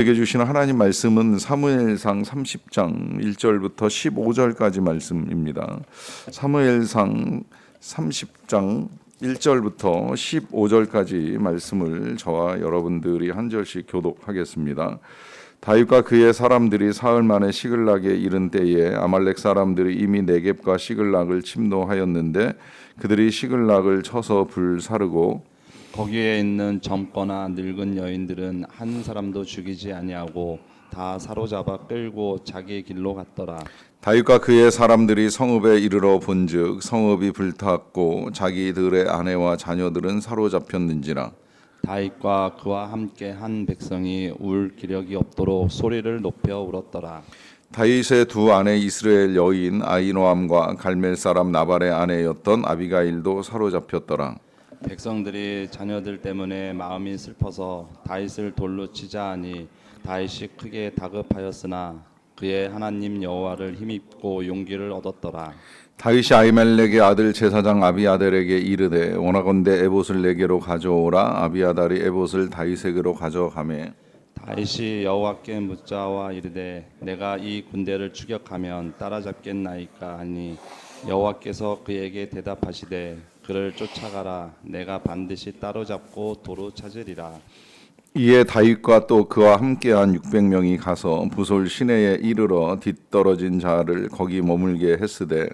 우리에게 주시는 하나님 말씀은 사무엘상 30장 1절부터 15절까지 말씀입니다. 사무엘상 30장 1절부터 15절까지 말씀을 저와 여러분들이 한 절씩 교독하겠습니다. 다윗과 그의 사람들이 사흘 만에 시글락에 이른 때에 아말렉 사람들이 이미 네겝과 시글락을 침노하였는데 그들이 시글락을 쳐서 불사르고 거기에 있는 젊거나 늙은 여인들은 한 사람도 죽이지 아니하고 다 사로잡아 끌고 자기 길로 갔더라. 다윗과 그의 사람들이 성읍에 이르러 본즉 성읍이 불탔고 자기들의 아내와 자녀들은 사로잡혔는지라 다윗과 그와 함께 한 백성이 울 기력이 없도록 소리를 높여 울었더라. 다윗의 두 아내 이스라엘 여인 아이노암과 갈멜 사람 나발의 아내였던 아비가일도 사로잡혔더라 백성들이 자녀들 때문에 마음이 슬퍼서 다윗을 돌로 치자 하니 다윗이 크게 다급하였으나 그의 하나님 여호와를 힘입고 용기를 얻었더라. 다윗이 아이멜렉의 아들 제사장 아비아델에게 이르되 원하건대 에봇을 내게로 가져오라 아비아달이 에봇을 다윗에게로 가져가매 다윗이 여호와께 묻자와 이르되 내가 이 군대를 추격하면 따라잡겠나이까 하니 여호와께서 그에게 대답하시되 그를 쫓아가라. 내가 반드시 따로잡고 도로 찾으리라. 이에 다윗과 또 그와 함께한 600명이 가서 부솔 시내에 이르러 뒤떨어진 자를 거기 머물게 했으되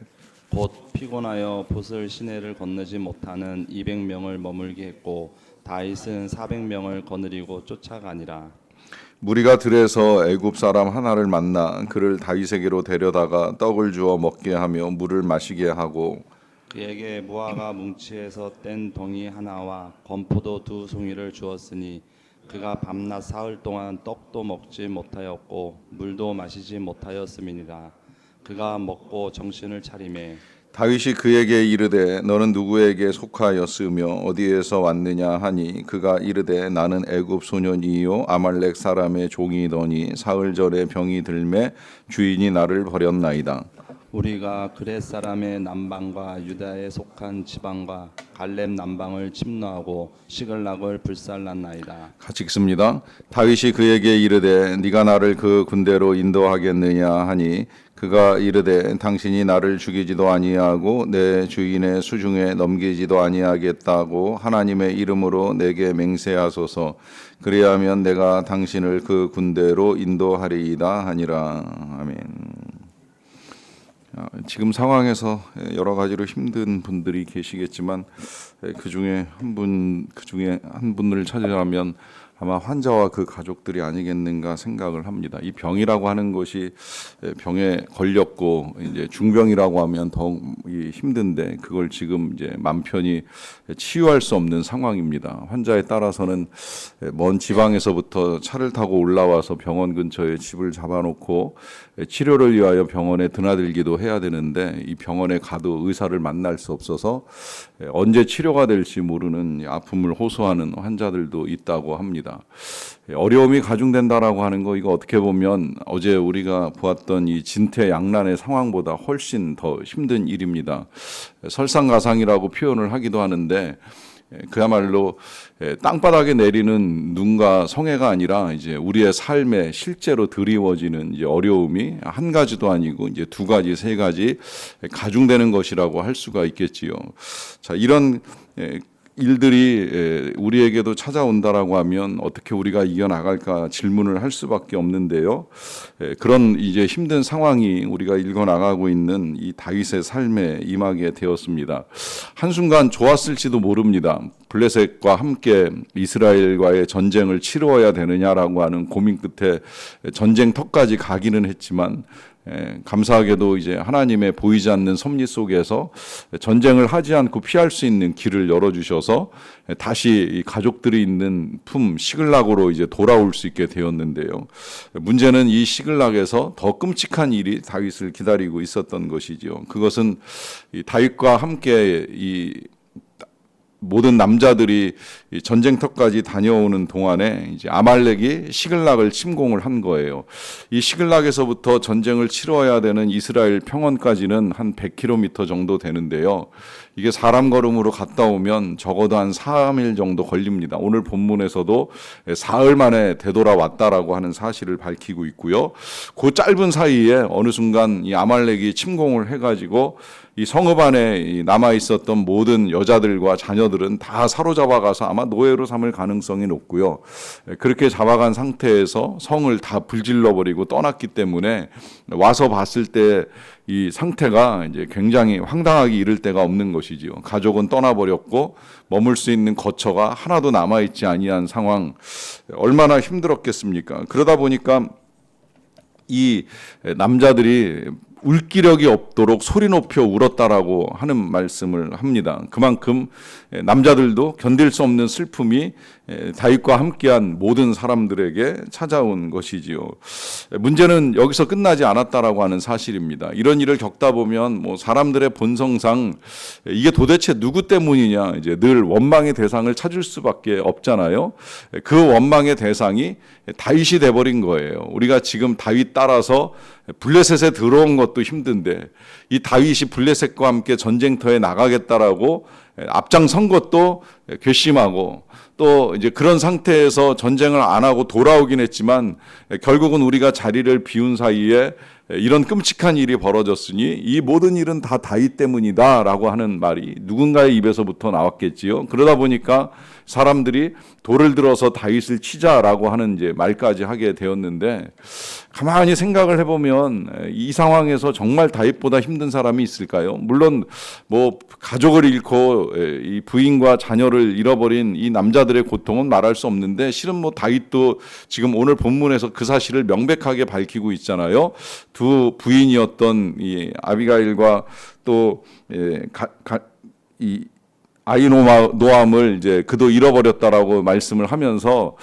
곧 피곤하여 보슬 시내를 건너지 못하는 200명을 머물게 했고 다윗은 400명을 거느리고 쫓아가니라. 무리가 들에서 애굽 사람 하나를 만나 그를 다윗에게로 데려다가 떡을 주어 먹게 하며 물을 마시게 하고 그에게 무화과 뭉치에서 뗀 덩이 하나와 건포도 두 송이를 주었으니 그가 밤낮 사흘 동안 떡도 먹지 못하였고 물도 마시지 못하였음이니라. 그가 먹고 정신을 차림에 다윗이 그에게 이르되 너는 누구에게 속하였으며 어디에서 왔느냐 하니 그가 이르되 나는 애굽 소년이요 아말렉 사람의 종이더니 사흘 전에 병이 들매 주인이 나를 버렸나이다 우리가 그렛 사람의 남방과 유다에 속한 지방과 갈렙 남방을 침노하고 시글락을 불살랐나이다 같이 읽습니다. 다윗이 그에게 이르되 네가 나를 그 군대로 인도하겠느냐 하니 그가 이르되 당신이 나를 죽이지도 아니하고 내 주인의 수중에 넘기지도 아니하겠다고 하나님의 이름으로 내게 맹세하소서 그리하면 내가 당신을 그 군대로 인도하리이다 하니라 아멘. 아, 지금 상황에서 여러 가지로 힘든 분들이 계시겠지만 그 중에 한 분, 그 중에 한 분을 찾으려면 아마 환자와 그 가족들이 아니겠는가 생각을 합니다. 이 병이라고 하는 것이 병에 걸렸고 이제 중병이라고 하면 더욱 이 힘든데 그걸 지금 이제 맘 편히 치유할 수 없는 상황입니다. 환자에 따라서는 먼 지방에서부터 차를 타고 올라와서 병원 근처에 집을 잡아놓고 치료를 위하여 병원에 드나들기도 해야 되는데 이 병원에 가도 의사를 만날 수 없어서 언제 치료가 될지 모르는 아픔을 호소하는 환자들도 있다고 합니다. 어려움이 가중된다라고 하는 거 이거 어떻게 보면 어제 우리가 보았던 이 진퇴양난의 상황보다 훨씬 더 힘든 일입니다. 설상가상이라고 표현을 하기도 하는데 그야말로 땅바닥에 내리는 눈과 성해가 아니라 이제 우리의 삶에 실제로 드리워지는 이제 어려움이 한 가지도 아니고 이제 두 가지, 세 가지 가중되는 것이라고 할 수가 있겠지요. 자, 이런 일들이 우리에게도 찾아온다라고 하면 어떻게 우리가 이겨나갈까 질문을 할 수밖에 없는데요. 그런 이제 힘든 상황이 우리가 읽어나가고 있는 이 다윗의 삶에 임하게 되었습니다. 한순간 좋았을지도 모릅니다. 블레셋과 함께 이스라엘과의 전쟁을 치루어야 되느냐라고 하는 고민 끝에 전쟁터까지 가기는 했지만 예, 감사하게도 이제 하나님의 보이지 않는 섭리 속에서 전쟁을 하지 않고 피할 수 있는 길을 열어주셔서 다시 가족들이 있는 품 시글락으로 이제 돌아올 수 있게 되었는데요. 문제는 이 시글락에서 더 끔찍한 일이 다윗을 기다리고 있었던 것이지요. 그것은 이 다윗과 함께 이 모든 남자들이 이 전쟁터까지 다녀오는 동안에 이제 아말렉이 시글락을 침공을 한 거예요. 이 시글락에서부터 전쟁을 치러야 되는 이스라엘 평원까지는 한 100km 정도 되는데요. 이게 사람 걸음으로 갔다 오면 적어도 한 3일 정도 걸립니다. 오늘 본문에서도 사흘 만에 되돌아왔다라고 하는 사실을 밝히고 있고요. 그 짧은 사이에 어느 순간 이 아말렉이 침공을 해가지고 이 성읍 안에 남아 있었던 모든 여자들과 자녀들은 다 사로잡아 가서 아마 노예로 삼을 가능성이 높고요. 그렇게 잡아간 상태에서 성을 다 불질러 버리고 떠났기 때문에 와서 봤을 때 이 상태가 이제 굉장히 황당하기 이를 데가 없는 것이지요. 가족은 떠나버렸고 머물 수 있는 거처가 하나도 남아 있지 아니한 상황 얼마나 힘들었겠습니까? 그러다 보니까 이 남자들이 울기력이 없도록 소리 높여 울었다라고 하는 말씀을 합니다. 그만큼 남자들도 견딜 수 없는 슬픔이 다윗과 함께한 모든 사람들에게 찾아온 것이지요. 문제는 여기서 끝나지 않았다라고 하는 사실입니다. 이런 일을 겪다 보면 뭐 사람들의 본성상 이게 도대체 누구 때문이냐 이제 늘 원망의 대상을 찾을 수밖에 없잖아요. 그 원망의 대상이 다윗이 돼버린 거예요. 우리가 지금 다윗 따라서 블레셋에 들어온 것도 힘든데 이 다윗이 블레셋과 함께 전쟁터에 나가겠다라고 앞장선 것도 괘씸하고 또 이제 그런 상태에서 전쟁을 안 하고 돌아오긴 했지만 결국은 우리가 자리를 비운 사이에 이런 끔찍한 일이 벌어졌으니 이 모든 일은 다 다윗 때문이다라고 하는 말이 누군가의 입에서부터 나왔겠지요. 그러다 보니까 사람들이 돌을 들어서 다윗을 치자라고 하는 이제 말까지 하게 되었는데 가만히 생각을 해보면 이 상황에서 정말 다윗보다 힘든 사람이 있을까요? 물론 뭐 가족을 잃고 이 부인과 자녀를 잃어버린 이 남자들의 고통은 말할 수 없는데 실은 뭐 다윗도 지금 오늘 본문에서 그 사실을 명백하게 밝히고 있잖아요. 두 부인이었던 이 아비가일과 또이 아이노암을 이제 그도 잃어버렸다라고 말씀을 하면서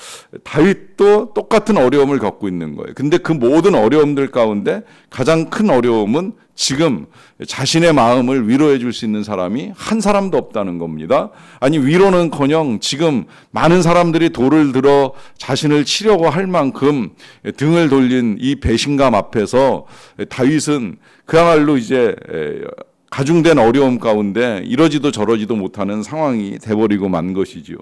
다윗도 똑같은 어려움을 겪고 있는 거예요. 근데 그 모든 어려움들 가운데 가장 큰 어려움은 지금 자신의 마음을 위로해 줄 수 있는 사람이 한 사람도 없다는 겁니다. 아니 위로는 커녕 지금 많은 사람들이 돌을 들어 자신을 치려고 할 만큼 등을 돌린 이 배신감 앞에서 다윗은 그야말로 이제 가중된 어려움 가운데 이러지도 저러지도 못하는 상황이 돼버리고 만 것이지요.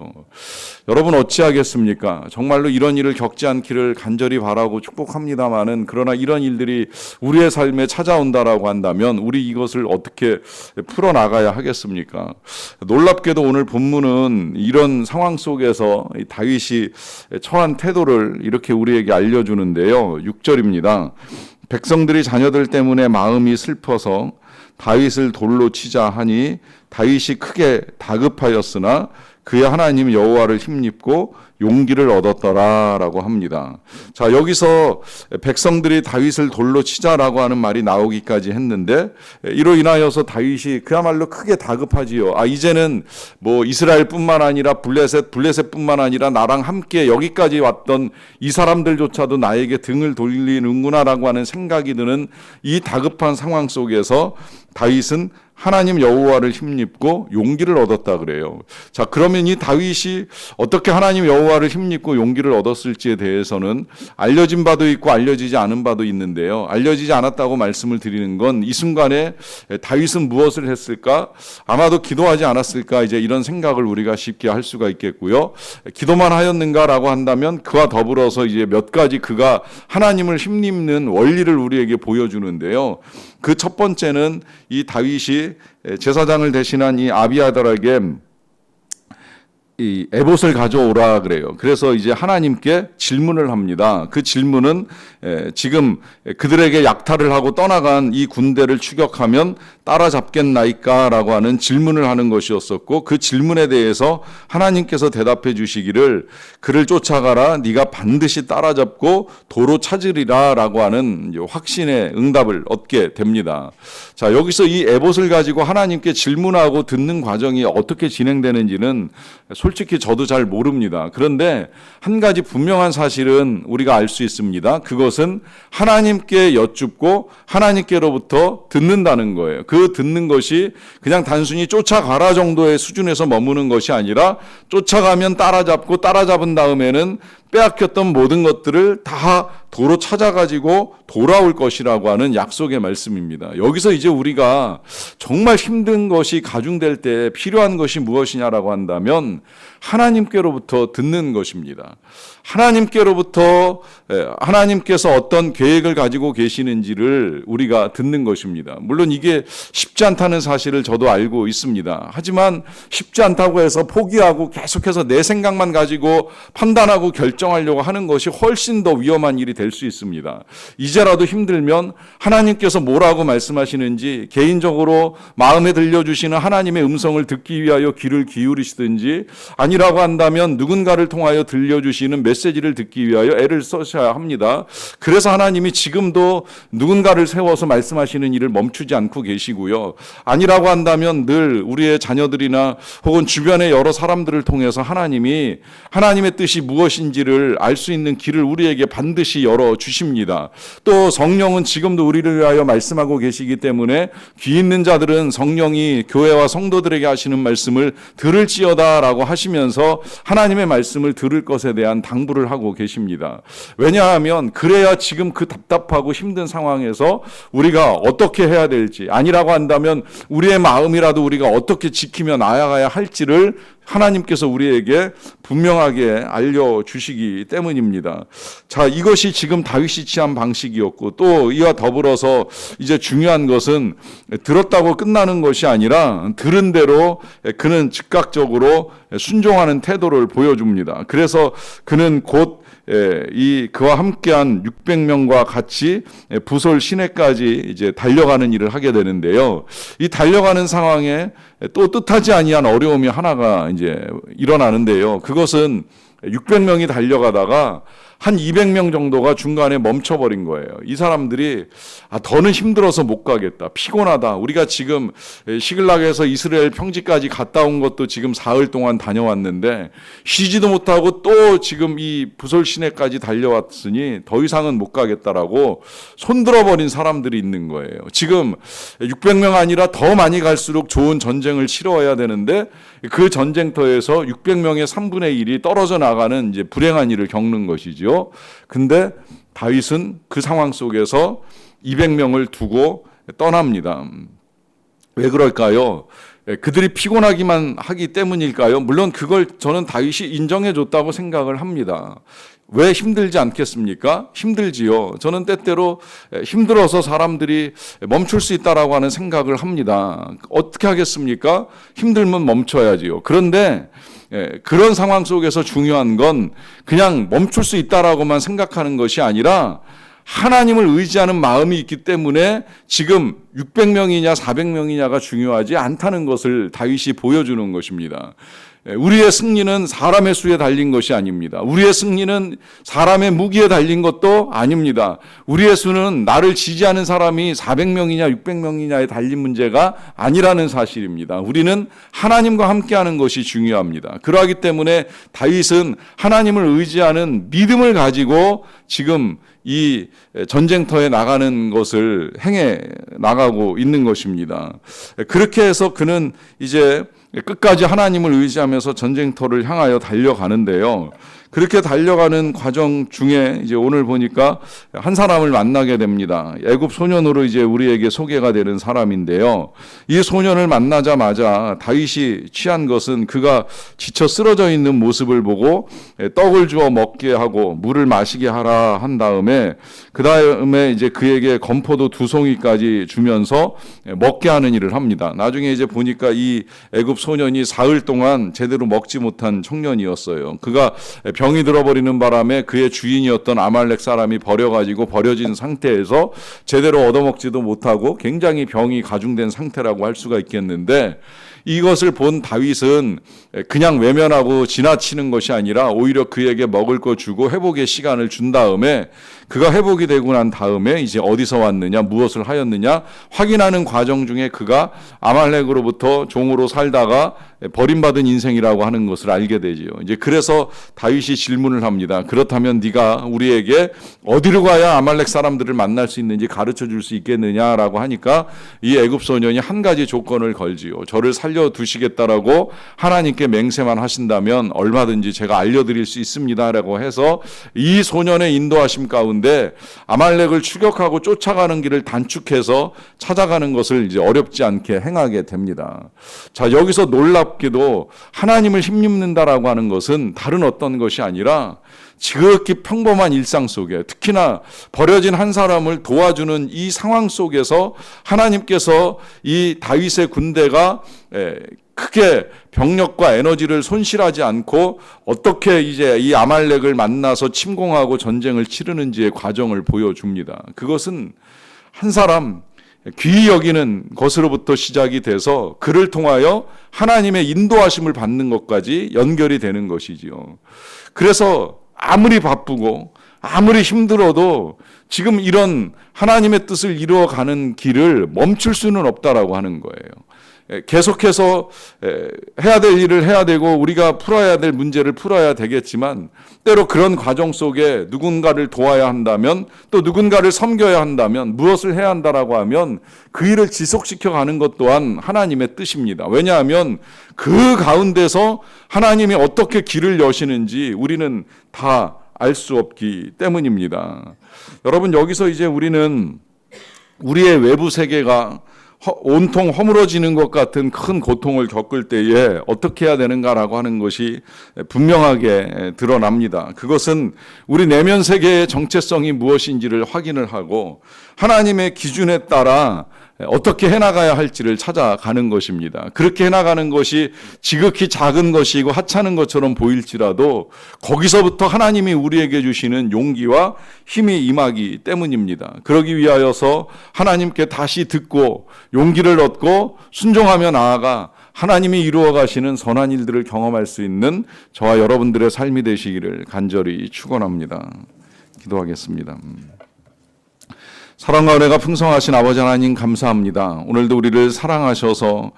여러분 어찌하겠습니까? 정말로 이런 일을 겪지 않기를 간절히 바라고 축복합니다마는 그러나 이런 일들이 우리의 삶에 찾아온다라고 한다면 우리 이것을 어떻게 풀어 나가야 하겠습니까? 놀랍게도 오늘 본문은 이런 상황 속에서 다윗이 처한 태도를 이렇게 우리에게 알려주는데요. 6절입니다. 백성들이 자녀들 때문에 마음이 슬퍼서 다윗을 돌로 치자 하니 다윗이 크게 다급하였으나 그의 하나님 여호와를 힘입고 용기를 얻었더라라고 합니다. 자, 여기서 백성들이 다윗을 돌로 치자라고 하는 말이 나오기까지 했는데 이로 인하여서 다윗이 그야말로 크게 다급하지요. 아, 이제는 뭐 이스라엘뿐만 아니라 블레셋, 블레셋뿐만 아니라 나랑 함께 여기까지 왔던 이 사람들조차도 나에게 등을 돌리는구나라고 하는 생각이 드는 이 다급한 상황 속에서 다윗은 하나님 여호와를 힘입고 용기를 얻었다 그래요. 자, 그러면 이 다윗이 어떻게 하나님 여호와를 힘입고 용기를 얻었을지에 대해서는 알려진 바도 있고 알려지지 않은 바도 있는데요. 알려지지 않았다고 말씀을 드리는 건 이 순간에 다윗은 무엇을 했을까? 아마도 기도하지 않았을까? 이제 이런 생각을 우리가 쉽게 할 수가 있겠고요. 기도만 하였는가라고 한다면 그와 더불어서 이제 몇 가지 그가 하나님을 힘입는 원리를 우리에게 보여주는데요. 그 첫 번째는 이 다윗이 제사장을 대신한 이 아비아달에게 이 에봇을 가져오라 그래요. 그래서 이제 하나님께 질문을 합니다. 그 질문은 지금 그들에게 약탈을 하고 떠나간 이 군대를 추격하면 따라잡겠나이까라고 하는 질문을 하는 것이었었고 그 질문에 대해서 하나님께서 대답해 주시기를 그를 쫓아가라 네가 반드시 따라잡고 도로 찾으리라라고 하는 확신의 응답을 얻게 됩니다. 자, 여기서 이 에봇을 가지고 하나님께 질문하고 듣는 과정이 어떻게 진행되는지는 솔직히 저도 잘 모릅니다. 그런데 한 가지 분명한 사실은 우리가 알 수 있습니다. 그것은 하나님께 여쭙고 하나님께로부터 듣는다는 거예요. 그 듣는 것이 그냥 단순히 쫓아가라 정도의 수준에서 머무는 것이 아니라 쫓아가면 따라잡고 따라잡은 다음에는 빼앗겼던 모든 것들을 다 도로 찾아가지고 돌아올 것이라고 하는 약속의 말씀입니다. 여기서 이제 우리가 정말 힘든 것이 가중될 때 필요한 것이 무엇이냐라고 한다면 하나님께로부터 듣는 것입니다. 하나님께로부터 에, 하나님께서 어떤 계획을 가지고 계시는지를 우리가 듣는 것입니다. 물론 이게 쉽지 않다는 사실을 저도 알고 있습니다. 하지만 쉽지 않다고 해서 포기하고 계속해서 내 생각만 가지고 판단하고 결정하려고 하는 것이 훨씬 더 위험한 일이 될 수 있습니다. 이제라도 힘들면 하나님께서 뭐라고 말씀하시는지 개인적으로 마음에 들려주시는 하나님의 음성을 듣기 위하여 귀를 기울이시든지 아니라고 한다면 누군가를 통하여 들려주시는 메시지를 듣기 위하여 애를 써셔야 합니다. 그래서 하나님이 지금도 누군가를 세워서 말씀하시는 일을 멈추지 않고 계시고요. 아니라고 한다면 늘 우리의 자녀들이나 혹은 주변의 여러 사람들을 통해서 하나님이 하나님의 뜻이 무엇인지를 알 수 있는 길을 우리에게 반드시 열어 주십니다. 또 성령은 지금도 우리를 위하여 말씀하고 계시기 때문에 귀 있는 자들은 성령이 교회와 성도들에게 하시는 말씀을 들을지어다라고 하시면서 하나님의 말씀을 들을 것에 대한 당부를 하고 계십니다. 왜냐하면 그래야 지금 그 답답하고 힘든 상황에서 우리가 어떻게 해야 될지 아니라고 한다면 우리의 마음이라도 우리가 어떻게 지키며 나아가야 할지를 하나님께서 우리에게 분명하게 알려 주시기 때문입니다. 자, 이것이 지금 다윗이 취한 방식이었고 또 이와 더불어서 이제 중요한 것은 들었다고 끝나는 것이 아니라 들은 대로 그는 즉각적으로 순종하는 태도를 보여줍니다. 그래서 그는 곧 예, 이 그와 함께한 600명과 같이 부솔 시내까지 이제 달려가는 일을 하게 되는데요. 이 달려가는 상황에 또 뜻하지 아니한 어려움이 하나가 이제 일어나는데요. 그것은 600명이 달려가다가 한 200명 정도가 중간에 멈춰버린 거예요. 이 사람들이 아, 더는 힘들어서 못 가겠다. 피곤하다. 우리가 지금 시글락에서 이스라엘 평지까지 갔다 온 것도 지금 사흘 동안 다녀왔는데 쉬지도 못하고 또 지금 이 부솔 시내까지 달려왔으니 더 이상은 못 가겠다라고 손들어버린 사람들이 있는 거예요. 지금 600명 아니라 더 많이 갈수록 좋은 전쟁을 치러야 되는데 그 전쟁터에서 600명의 3분의 1이 떨어져 나가는 이제 불행한 일을 겪는 것이죠. 근데 다윗은 그 상황 속에서 200명을 두고 떠납니다. 왜 그럴까요? 예, 그들이 피곤하기만 하기 때문일까요? 물론 그걸 저는 다윗이 인정해 줬다고 생각을 합니다. 왜 힘들지 않겠습니까? 힘들지요. 저는 때때로 힘들어서 사람들이 멈출 수 있다라고 하는 생각을 합니다. 어떻게 하겠습니까? 힘들면 멈춰야지요. 그런데 예, 그런 상황 속에서 중요한 건 그냥 멈출 수 있다라고만 생각하는 것이 아니라 하나님을 의지하는 마음이 있기 때문에 지금 600명이냐 400명이냐가 중요하지 않다는 것을 다윗이 보여주는 것입니다. 예, 우리의 승리는 사람의 수에 달린 것이 아닙니다. 우리의 승리는 사람의 무기에 달린 것도 아닙니다. 우리의 수는 나를 지지하는 사람이 400명이냐 600명이냐에 달린 문제가 아니라는 사실입니다. 우리는 하나님과 함께하는 것이 중요합니다. 그러하기 때문에 다윗은 하나님을 의지하는 믿음을 가지고 지금 이 전쟁터에 나가는 것을 행해 나가고 있는 것입니다. 그렇게 해서 그는 이제 끝까지 하나님을 의지하면서 전쟁터를 향하여 달려가는데요. 그렇게 달려가는 과정 중에 이제 오늘 보니까 한 사람을 만나게 됩니다. 애굽 소년으로 이제 우리에게 소개가 되는 사람인데요. 이 소년을 만나자마자 다윗이 취한 것은 그가 지쳐 쓰러져 있는 모습을 보고 떡을 주어 먹게 하고 물을 마시게 하라 한 다음에 그 다음에 이제 그에게 건포도 두 송이까지 주면서 먹게 하는 일을 합니다. 나중에 이제 보니까 이 애굽 소년이 사흘 동안 제대로 먹지 못한 청년이었어요. 그가 병이 들어버리는 바람에 그의 주인이었던 아말렉 사람이 버려가지고 버려진 상태에서 제대로 얻어먹지도 못하고 굉장히 병이 가중된 상태라고 할 수가 있겠는데 이것을 본 다윗은 그냥 외면하고 지나치는 것이 아니라 오히려 그에게 먹을 거 주고 회복의 시간을 준 다음에 그가 회복이 되고 난 다음에 이제 어디서 왔느냐 무엇을 하였느냐 확인하는 과정 중에 그가 아말렉으로부터 종으로 살다가 버림받은 인생이라고 하는 것을 알게 되지요. 이제 그래서 다윗이 질문을 합니다. 그렇다면 네가 우리에게 어디로 가야 아말렉 사람들을 만날 수 있는지 가르쳐 줄 수 있겠느냐라고 하니까 이 애굽 소년이 한 가지 조건을 걸지요. 저를 살려 두시겠다라고 하나님께 맹세만 하신다면 얼마든지 제가 알려 드릴 수 있습니다라고 해서 이 소년의 인도하심 가운데 아말렉을 추격하고 쫓아가는 길을 단축해서 찾아가는 것을 이제 어렵지 않게 행하게 됩니다. 자, 여기서 놀랍게도 하나님을 힘입는다라고 하는 것은 다른 어떤 것이 아니라 지극히 평범한 일상 속에 특히나 버려진 한 사람을 도와주는 이 상황 속에서 하나님께서 이 다윗의 군대가 에, 크게 병력과 에너지를 손실하지 않고 어떻게 이제 이 아말렉을 만나서 침공하고 전쟁을 치르는지의 과정을 보여줍니다. 그것은 한 사람 귀히 여기는 것으로부터 시작이 돼서 그를 통하여 하나님의 인도하심을 받는 것까지 연결이 되는 것이지요. 그래서 아무리 바쁘고 아무리 힘들어도 지금 이런 하나님의 뜻을 이루어가는 길을 멈출 수는 없다라고 하는 거예요. 에, 계속해서 에, 해야 될 일을 해야 되고 우리가 풀어야 될 문제를 풀어야 되겠지만 때로 그런 과정 속에 누군가를 도와야 한다면 또 누군가를 섬겨야 한다면 무엇을 해야 한다라고 하면 그 일을 지속시켜 가는 것 또한 하나님의 뜻입니다. 왜냐하면 그 가운데서 하나님이 어떻게 길을 여시는지 우리는 다 알 수 없기 때문입니다. 여러분 여기서 이제 우리는 우리의 외부 세계가 허- 온통 허물어지는 것 같은 큰 고통을 겪을 때에 어떻게 해야 되는가라고 하는 것이 분명하게 드러납니다. 그것은 우리 내면 세계의 정체성이 무엇인지를 확인을 하고 하나님의 기준에 따라 어떻게 해나가야 할지를 찾아가는 것입니다. 그렇게 해나가는 것이 지극히 작은 것이고 하찮은 것처럼 보일지라도 거기서부터 하나님이 우리에게 주시는 용기와 힘이 임하기 때문입니다. 그러기 위하여서 하나님께 다시 듣고 용기를 얻고 순종하며 나아가 하나님이 이루어 가시는 선한 일들을 경험할 수 있는 저와 여러분들의 삶이 되시기를 간절히 축원합니다. 기도하겠습니다. 음. 사랑과 은혜가 풍성하신 아버지 하나님 감사합니다. 오늘도 우리를 사랑하셔서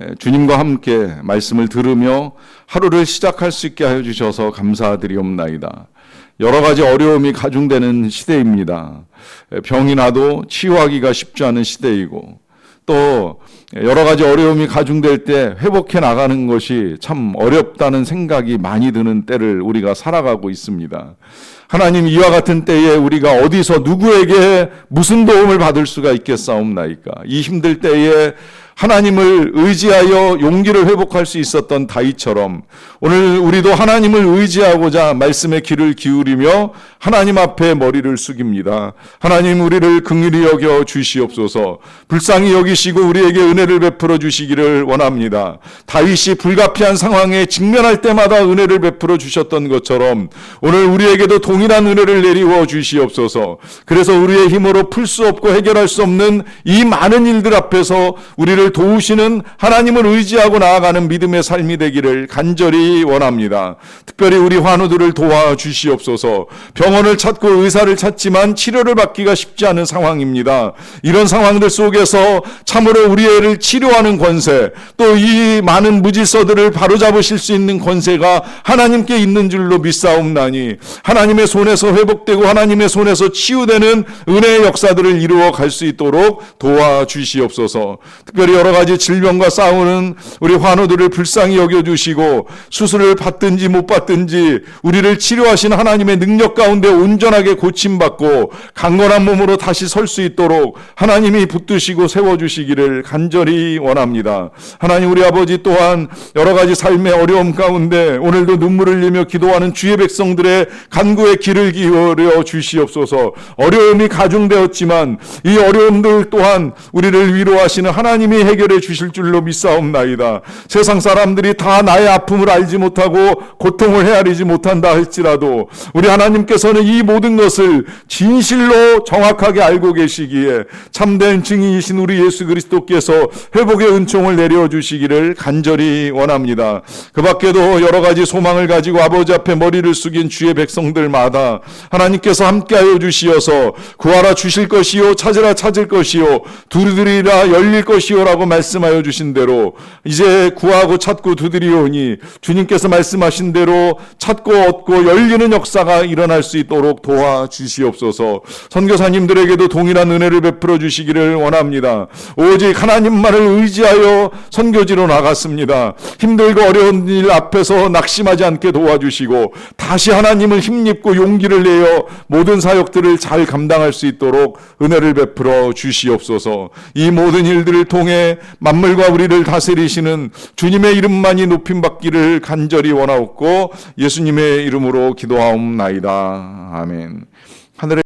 에, 주님과 함께 말씀을 들으며 하루를 시작할 수 있게 하여 주셔서 감사드리옵나이다. 여러 가지 어려움이 가중되는 시대입니다. 에, 병이 나도 치유하기가 쉽지 않은 시대이고 또 여러 가지 어려움이 가중될 때 회복해 나가는 것이 참 어렵다는 생각이 많이 드는 때를 우리가 살아가고 있습니다. 하나님 이와 같은 때에 우리가 어디서 누구에게 무슨 도움을 받을 수가 있겠사옵나이까? 이 힘들 때에 하나님을 의지하여 용기를 회복할 수 있었던 다윗처럼 오늘 우리도 하나님을 의지하고자 말씀의 귀를 기울이며 하나님 앞에 머리를 숙입니다. 하나님 우리를 긍휼히 여겨 주시옵소서. 불쌍히 여기시고 우리에게 은혜를 베풀어 주시기를 원합니다. 다윗이 불가피한 상황에 직면할 때마다 은혜를 베풀어 주셨던 것처럼 오늘 우리에게도 동일한 은혜를 내리워 주시옵소서. 그래서 우리의 힘으로 풀 수 없고 해결할 수 없는 이 많은 일들 앞에서 우리를 도우시는 하나님을 의지하고 나아가는 믿음의 삶이 되기를 간절히 원합니다. 특별히 우리 환우들을 도와 주시옵소서. 병원을 찾고 의사를 찾지만 치료를 받기가 쉽지 않은 상황입니다. 이런 상황들 속에서 참으로 우리 애를 치료하는 권세, 또 이 많은 무질서들을 바로잡으실 수 있는 권세가 하나님께 있는 줄로 믿사옵나니 하나님의 손에서 회복되고 하나님의 손에서 치유되는 은혜의 역사들을 이루어 갈 수 있도록 도와 주시옵소서. 특별히 여러 가지 질병과 싸우는 우리 환우들을 불쌍히 여겨 주시고 수술을 받든지 못 받든지 우리를 치료하신 하나님의 능력 가운데 온전하게 고침받고 강건한 몸으로 다시 설 수 있도록 하나님이 붙드시고 세워 주시기를 간절히 원합니다. 하나님 우리 아버지 또한 여러 가지 삶의 어려움 가운데 오늘도 눈물을 흘리며 기도하는 주의 백성들의 간구의 길을 기울여 주시옵소서. 어려움이 가중되었지만 이 어려움들 또한 우리를 위로하시는 하나님이 해결해 주실 줄로 믿사옵나이다. 세상 사람들이 다 나의 아픔을 알지 못하고 고통을 헤아리지 못한다 할지라도 우리 하나님께서는 이 모든 것을 진실로 정확하게 알고 계시기에 참된 증인이신 우리 예수 그리스도께서 회복의 은총을 내려 주시기를 간절히 원합니다. 그 밖에도 여러 가지 소망을 가지고 아버지 앞에 머리를 숙인 주의 백성들마다 하나님께서 함께하여 주시어서 구하라 주실 것이요 찾으라 찾을 것이요 두드리라 열릴 것이요라고 라고 말씀하여 주신 대로 이제 구하고 찾고 두드리오니 주님께서 말씀하신 대로 찾고 얻고 열리는 역사가 일어날 수 있도록 도와주시옵소서. 선교사님들에게도 동일한 은혜를 베풀어 주시기를 원합니다. 오직 하나님만을 의지하여 선교지로 나갔습니다. 힘들고 어려운 일 앞에서 낙심하지 않게 도와주시고 다시 하나님을 힘입고 용기를 내어 모든 사역들을 잘 감당할 수 있도록 은혜를 베풀어 주시옵소서. 이 모든 일들을 통해 만물과 우리를 다스리시는 주님의 이름만이 높임 받기를 간절히 원하옵고 예수님의 이름으로 기도하옵나이다. 아멘. 하늘의